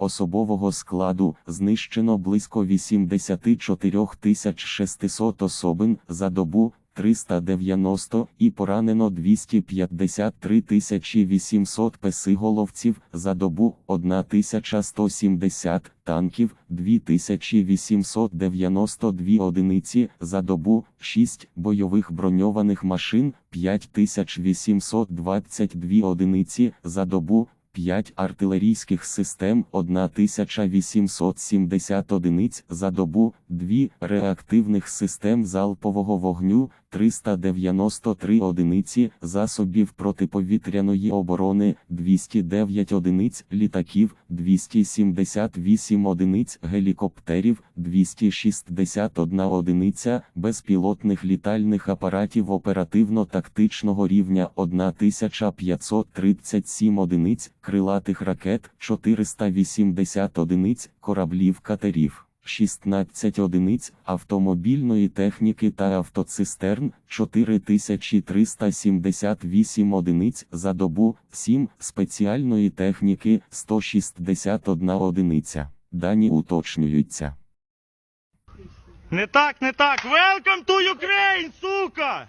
Особового складу знищено близько 84 600 особин за добу 390 і поранено 253 800 песиголовців за добу 1170 танків 2892 одиниці за добу 6 бойових броньованих машин 5822 одиниці за добу 5 артилерійських систем 1870 одиниць за добу, 2 реактивних систем залпового вогню 393 одиниці засобів протиповітряної оборони 209 одиниць літаків 278 одиниць гелікоптерів 261 одиниця безпілотних літальних апаратів оперативно-тактичного рівня 1537 одиниць крилатих ракет 480 одиниць кораблів катерів. 16 одиниць автомобільної техніки та автоцистерн, 4378 одиниць за добу, 7 спеціальної техніки, 161 одиниця. Дані уточнюються. Не так, не так. Welcome to Ukraine, сука!